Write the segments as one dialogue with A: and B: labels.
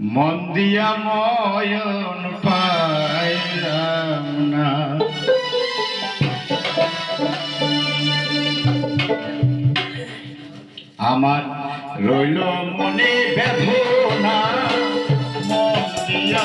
A: মন দিয়া ময়ন পাইলাম না। আমার রইল মনে বেদনা মন দিয়া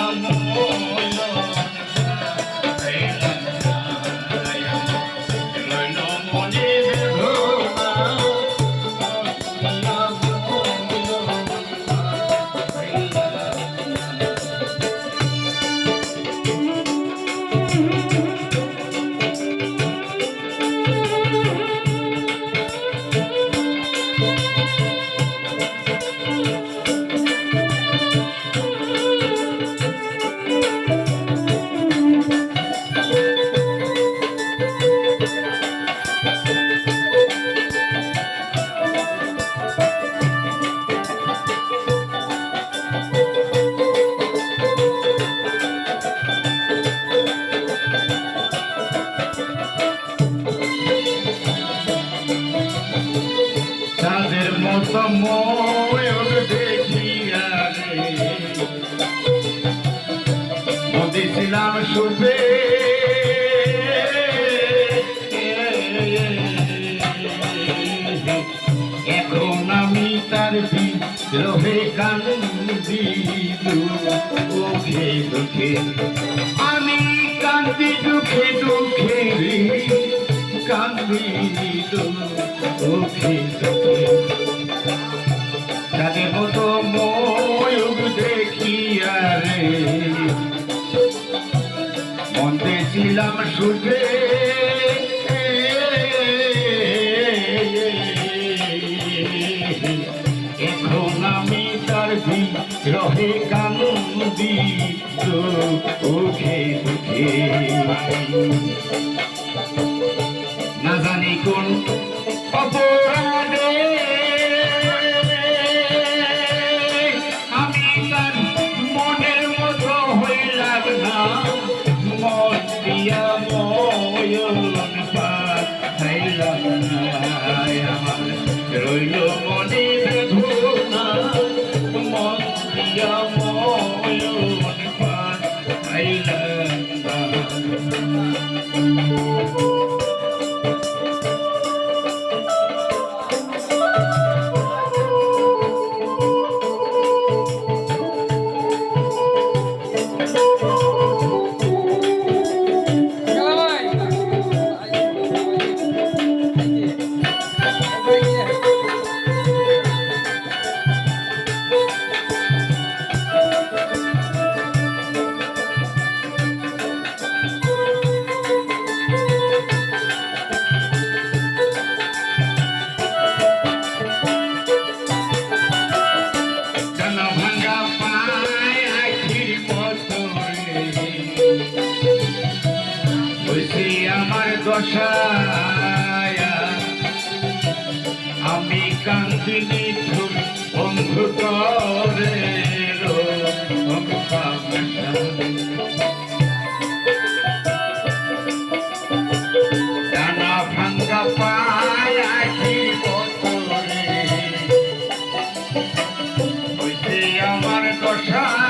A: সুপে এখন আমি তার বিদ্রোহে কান্দি দুঃখে দুঃখে, আমি কান্দি দুঃখে দুঃখে কান্দি দুঃখে দুঃখে। তাদের মতো ময়ূর দেখিয়া ছিলাম সুখে। এখন আমি তার বিরহে কান্দি দুঃখে দুঃখে আমার রইল আমার আমি কান্দিনি ধুর বন্ধু করে ডানা ভাঙ্গা পায় আমার দশা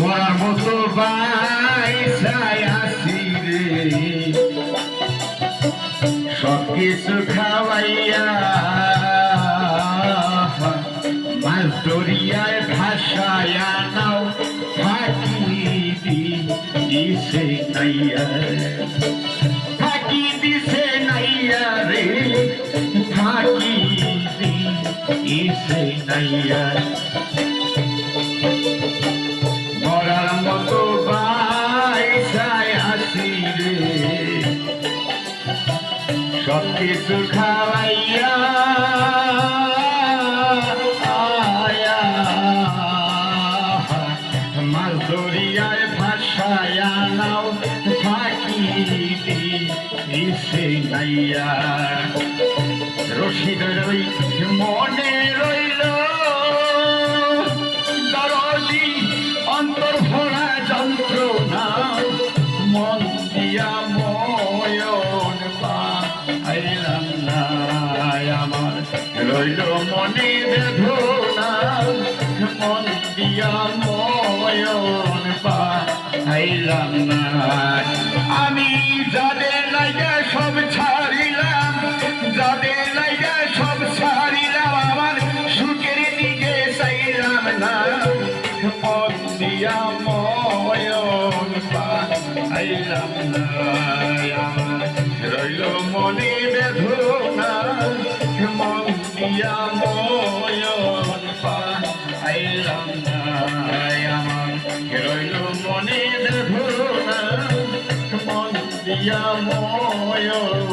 A: মোর মতো বাইসায় আসি রে। সব কিছু খাওয়াইয়া, মাছ দরিয়ায় ভাসায়া নাও ফাঁকি দিছে নাইয়া। ফাঁকি দিছে নাইয়া রে, ফাঁকি দিছে নাইয়া। কিছু খাওয়াইয়া আয়া। মাছ দরিয়ায় ভাসায়া নাও ফাঁকি দিছে নাইয়া রশিদ রই মনে মনে বেদনা মন দিয়া ময়ন পাইলাম না আমি যাদের লাগে সব ছাড়িলাম যাদের লাগে সব ছাড়িলাম আমার সুখের দিকে চাইলাম না মন দিয়া ময়ন পাইলাম না রইল মনে বেদনা মন দিয়া ময়ন